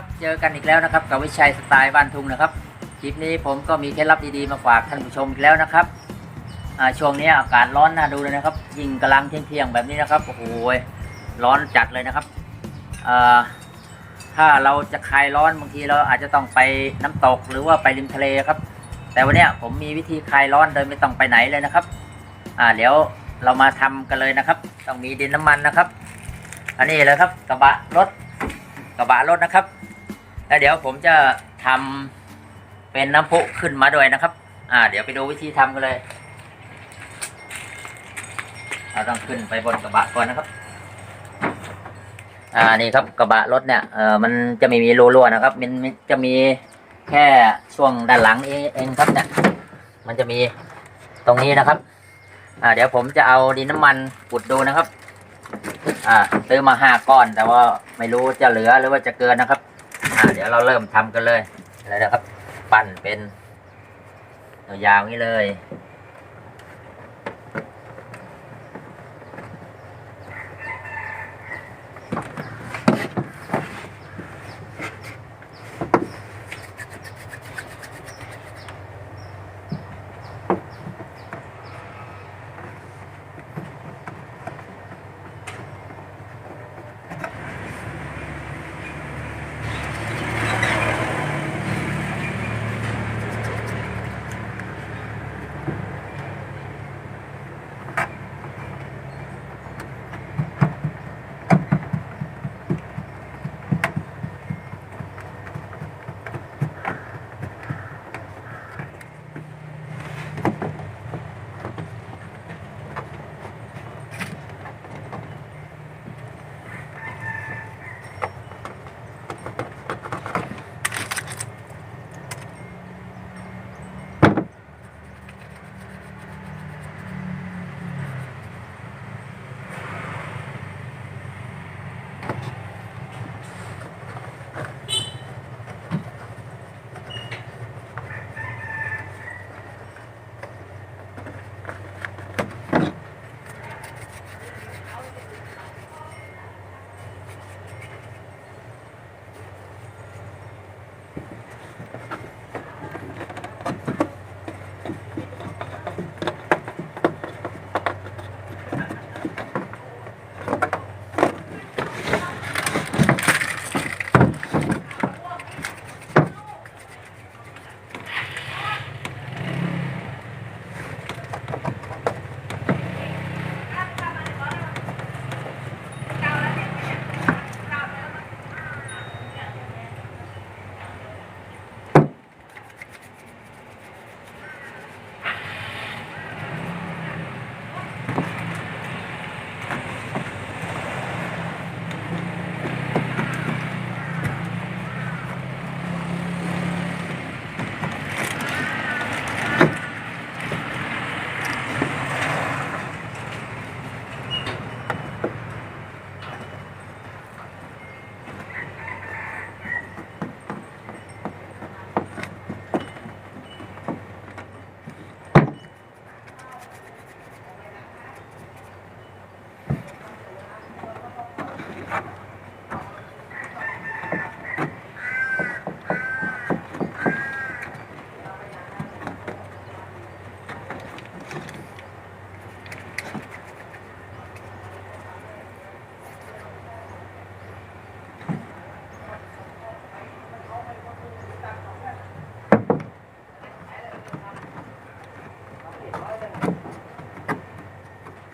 ครับเจอกันอีกแล้วนะครับกับวิชัยสไตล์บ้านทุ่งนะครับคลิปนี้ผมก็มีเคล็ดลับดีๆมาฝากท่านผู้ชมอีกแล้วนะครับช่วงนี้อากาศร้อนน่าดูเลยนะครับ ยิ่งกำลังเที่ยงๆแบบนี้นะครับโอ้โหร้อนจัดเลยนะครับถ้าเราจะคลายร้อนบางทีเราอาจจะต้องไปน้ำตกหรือว่าไปริมทะเลครับ แต่วันนี้ผมมีวิธีคลายร้อนโดยไม่ต้องไปไหนเลยนะครับเดี๋ยวเรามาทำกันเลยนะครับ ต้องมีดินน้ำมันนะครับ อันนี้เลยครับกระบะรถกระบะรถนะครับ แล้วเดี๋ยวผมจะทำเป็นน้ำพุขึ้นมาด้วยนะครับ อ่า เดี๋ยวไปดูวิธีทำกันเลย เราต้องขึ้นไปบนกระบะก่อนนะครับ อ่า นี่ครับกระบะรถเนี่ย เออมันจะไม่มีรูรั่วนะครับ มันจะมีแค่ช่วงด้านหลังเองครับเนี่ย มันจะมีตรงนี้นะครับ อ่า เดี๋ยวผมจะเอาดินน้ำมันปุดดูนะครับ อ่าซื้อมาห้าก้อน แต่ว่าไม่รู้จะเหลือหรือว่าจะเกินนะครับ ดี๋ยวเราเริ่มทำกันเลยอะไรนะครับ ปั้นเป็นยาวๆอย่างนี้เลย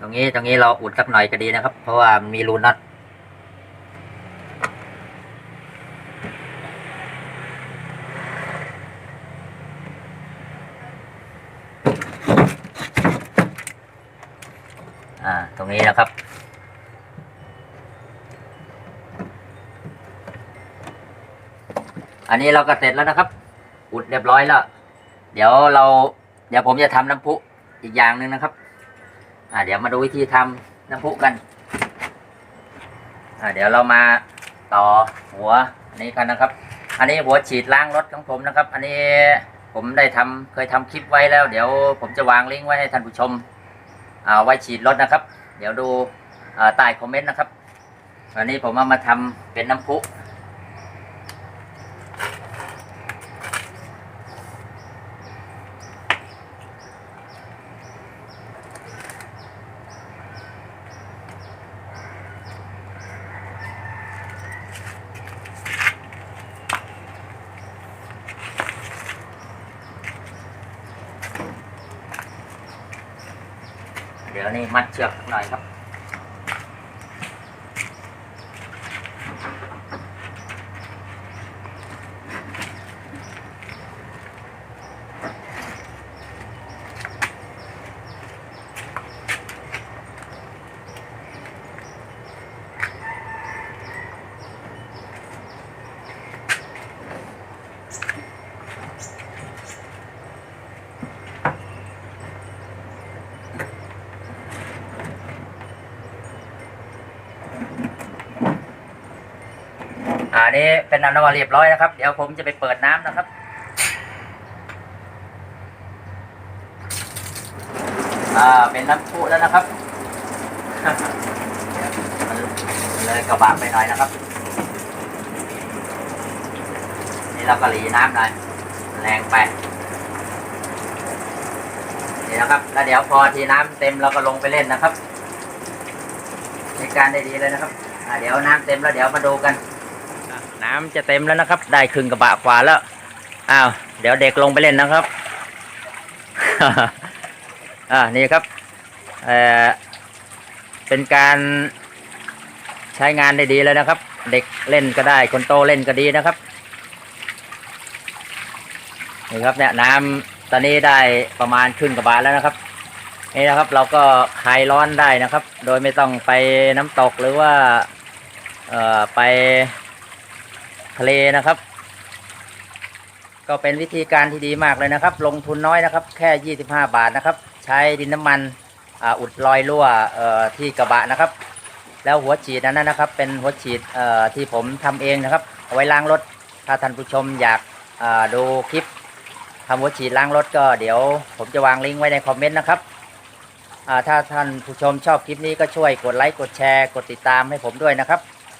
รงนี้ตรงนี้เราอุดสักหน่อยก็ดีนะครับ เพราะว่ามันมีรูน็อตอ่าตรงนี้นะครับ อันนี้เราก็เสร็จแล้วนะครับ อุดเรียบร้อยแล้ว เดี๋ยวเรา เดี๋ยวผมจะทำน้ำพุอีกอย่างหนึ่งนะครับ อ่าเดี๋ยวมาดูวิธีทำน้ำพุกันอ่าเดี๋ยวเรามาต่อหัวนี้กันนะครับ อันนี้หัวฉีดล้างรถของผมนะครับ อันนี้ผมได้ทำเคยทำคลิปไว้แล้ว เดี๋ยวผมจะวางลิงก์ไว้ให้ท่านผู้ชมอ่าไว้ฉีดรถนะครับ เดี๋ยวดูใต้คอมเมนต์นะครับวันนี้ผมเอามาทำเป็นน้ำพุ ดี๋ยวนี่มัดเชือกหน่อยครับ นี่เป็นน้ำน้ำมันเรียบร้อยนะครับ เดี๋ยวผมจะไปเปิดน้ำนะครับอ่าเป็นน้ำพุแล้วนะครับเลยกระบะไปหน่อยนะครับ นี่เราก็หลีน้ำหน่อยแรงไปนี่นะครับ แล้วเดี๋ยวพอทีน้ำเต็มเราก็ลงไปเล่นนะครับ ในการได้ดีเลยนะครับอ่าเดี๋ยวน้ำเต็มแล้วเดี๋ยวมาดูกัน น้ำจะเต็มแล้วนะครับ ได้ครึ่งกระบะขวาแล้วอ้าวเดี๋ยวเด็กลงไปเล่นนะครับอ่านี่ครับเอ่อเป็นการใช้งานได้ดีเลยนะครับ เด็กเล่นก็ได้คนโตเล่นก็ดีนะครับนี่ครับเนี่ยน้ำตอนนี้ได้ประมาณครึ่งกระบะแล้วนะครับนี่นะครับเราก็คลายร้อนได้นะครับ โดยไม่ต้องไปน้ำตกหรือว่า เอ่อไป ทะเลนะครับ ก็เป็นวิธีการที่ดีมากเลยนะครับ ลงทุนน้อยนะครับ แค่ 25 บาทนะครับ ใช้ดินน้ำมันอ,อุดรอยรั่วที่กระบะนะครับ แล้วหัวฉีดนั้นนะครับ เป็นหัวฉีดที่ผมทำเองนะครับเอาไว้ล้างรถ ถ้าท่านผู้ชมอยากดูคลิปทำหัวฉีดล้างรถก็เดี๋ยวผมจะวางลิงก์ไว้ในคอมเมนต์นะครับถ้าท่านผู้ชมชอบคลิปนี้ก็ช่วยกดไลค์กดแชร์ กดติดตามให้ผมด้วยนะครับ